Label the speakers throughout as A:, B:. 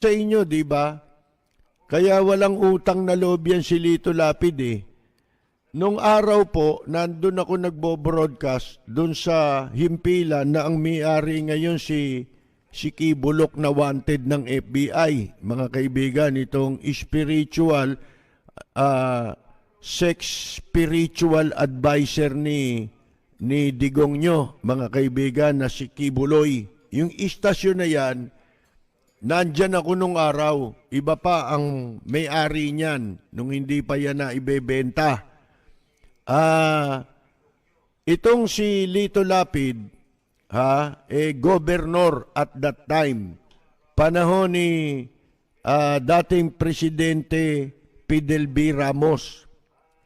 A: sa inyo, di ba? Kaya walang utang na loob yan si Lito Lapid eh. Nung araw po, nandun ako nagbo-broadcast dun sa himpilan na ang may-ari ngayon si si Kibulok na wanted ng FBI. Mga kaibigan, itong spiritual ah, sex spiritual advisor ni ni Digong nyo, mga kaibigan na si Kibuloy. Yung istasyon na yan, nandyan ako nung araw. Iba pa ang may-ari niyan nung hindi pa yan na ibebenta. Ah, itong si Lito Lapid, ha, eh, governor at that time, panahon ni ah, dating presidente Fidel B. Ramos.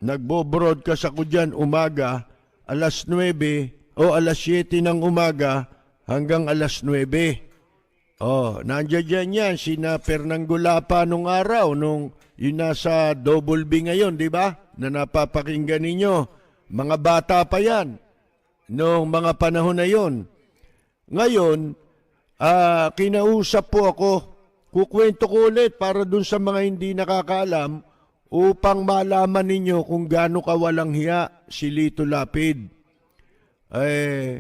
A: Nagbo-broadcast ako dyan umaga, alas 9 o alas 7 ng umaga hanggang alas 9. Oh, nandiyan dyan yan, sina Fernando Lapa nung araw, nung yun nasa Double B ngayon, di ba? Na napapakinggan ninyo. Mga bata pa yan, nung mga panahon na yon. Ngayon, ah, kinausap po ako, kukwento ko ulit para dun sa mga hindi nakakaalam, upang malaman ninyo kung gaano kawalang hiya si Lito Lapid. Eh,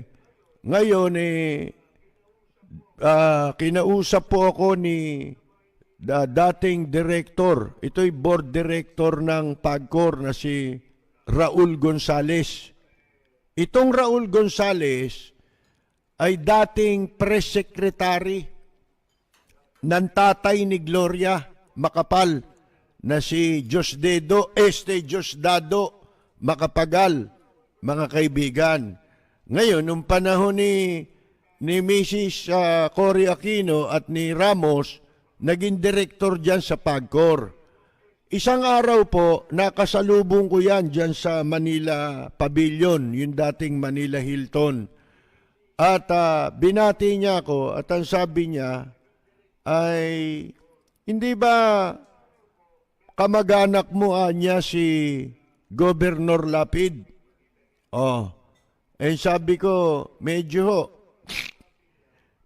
A: ngayon, eh, Ah, kinausap po ako ni da, dating director. Ito'y board director ng PAGCOR na si Raul Gonzales. Itong Raul Gonzales ay dating press secretary ng tatay ni Gloria Makapal na si Diosdedo Este Diosdado Makapagal, mga kaibigan. Ngayon, nung panahon ni ni Mrs. ah, Cory Aquino at ni Ramos, naging director dyan sa PAGCOR. Isang araw po, nakasalubong ko yan dyan sa Manila Pavilion, yung dating Manila Hilton. At ah, binati niya ako at ang sabi niya ay, hindi ba kamag-anak mo anya si Governor Lapid? Oh, eh sabi ko, medyo.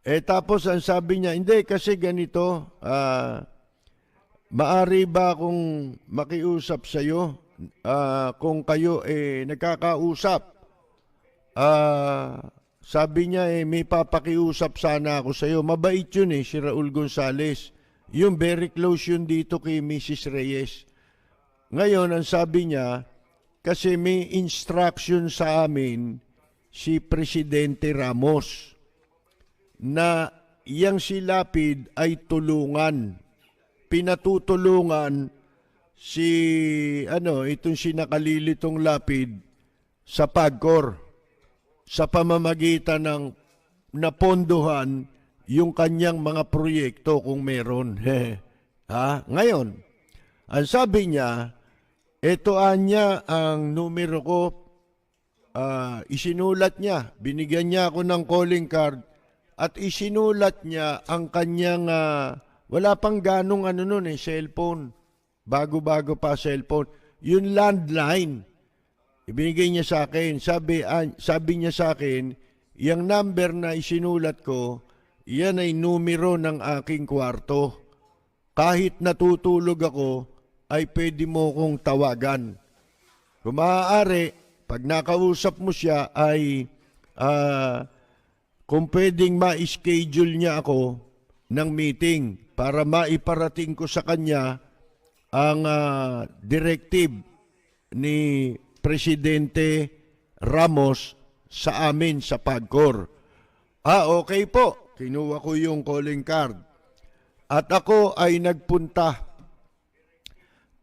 A: Eh tapos ang sabi niya, hindi kasi ganito, ah, maari ba akong makiusap sa iyo kung kayo eh nagkakausap? Ah, sabi niya eh may papakiusap sana ako sa iyo. Mabait yun eh si Raul Gonzales. Yung very close yun dito kay Mrs. Reyes. Ngayon ang sabi niya, kasi may instruction sa amin si Presidente Ramos na yang si Lapid ay tulungan. Pinatutulungan si ano, itong si nakalilitong Lapid sa PAGCOR sa pamamagitan ng napondohan yung kanyang mga proyekto kung meron. ha? Ngayon, ang sabi niya, ito anya ang numero ko, ah, isinulat niya, binigyan niya ako ng calling card, at isinulat niya ang kanyang ah, wala pang ganong ano nun eh, cellphone. Bago-bago pa cellphone. Yung landline. Ibinigay niya sa akin. Sabi, ah, sabi niya sa akin, yung number na isinulat ko, yan ay numero ng aking kwarto. Kahit natutulog ako, ay pwede mo kong tawagan. Kung pag nakausap mo siya ay ah, kung pwedeng ma-schedule niya ako ng meeting para maiparating ko sa kanya ang ah, directive ni Presidente Ramos sa amin sa PAGCOR. Ah, okay po. Kinuha ko yung calling card. At ako ay nagpunta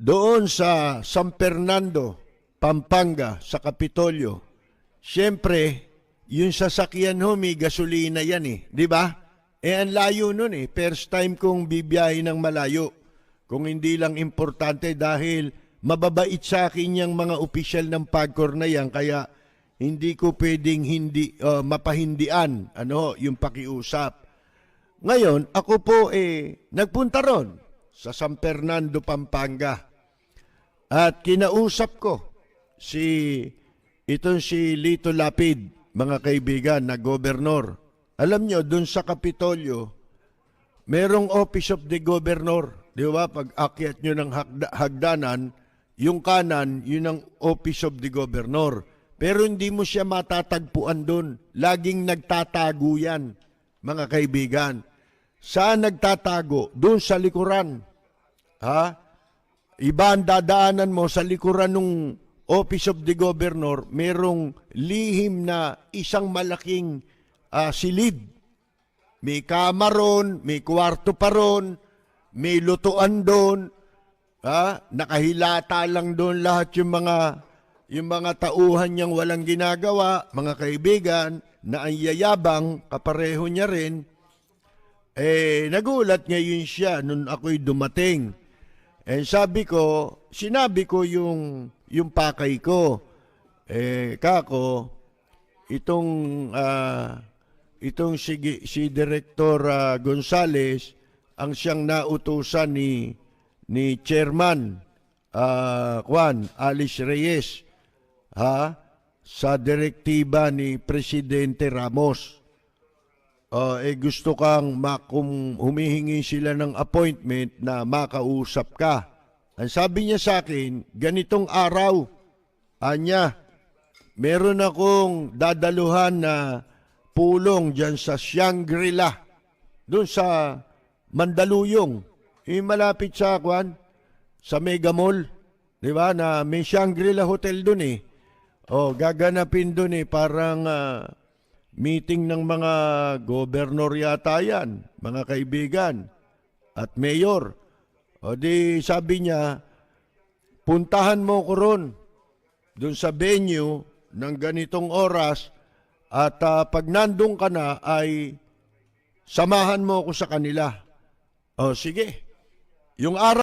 A: doon sa San Fernando, Pampanga, sa Kapitolyo. Siyempre, yung sasakyan ho, may gasolina yan eh. Di ba? Eh, ang layo nun eh. First time kong bibiyahe ng malayo. Kung hindi lang importante dahil mababait sa akin yung mga opisyal ng PAGCOR na yan, kaya hindi ko pwedeng hindi, uh, mapahindian ano, yung pakiusap. Ngayon, ako po eh, nagpunta ron sa San Fernando, Pampanga. At kinausap ko si itong si Lito Lapid, mga kaibigan, na gobernador. Alam nyo, dun sa Kapitolyo, merong Office of the Governor. Di ba? Pag akyat nyo ng hagda- hagdanan, yung kanan, yun ang Office of the Governor. Pero hindi mo siya matatagpuan doon. Laging nagtatago yan, mga kaibigan. Saan nagtatago? Doon sa likuran. Ha? Iba ang dadaanan mo sa likuran ng Office of the Governor, merong lihim na isang malaking ah, silid. May kama ron, may kwarto pa ron, may lutuan doon. Ha? Nakahilata lang doon lahat yung mga yung mga tauhan niyang walang ginagawa, mga kaibigan, na ang yayabang, kapareho niya rin, eh, nagulat ngayon siya nung ako'y dumating. Eh, sabi ko, sinabi ko yung, yung pakay ko. Eh, kako, itong, ah, itong si, si Director ah, Gonzales, ang siyang nautusan ni, ni Chairman ah, Juan Alice Reyes, ha? Sa direktiba ni Presidente Ramos. Uh, eh gusto kang makum, humihingi sila ng appointment na makausap ka. Ang sabi niya sa akin, ganitong araw, anya, meron akong dadaluhan na pulong dyan sa Shangri-La, doon sa Mandaluyong, yung malapit sa Kwan, sa Mega Mall, di ba, na may Shangri-La Hotel doon eh. Oh, gaganapin doon eh, parang ah, meeting ng mga gobernor yata yan, mga kaibigan, at mayor. O di sabi niya, puntahan mo ko ron, doon sa venue ng ganitong oras, at ah, pag nandun ka na ay samahan mo ako sa kanila. O sige, yung araw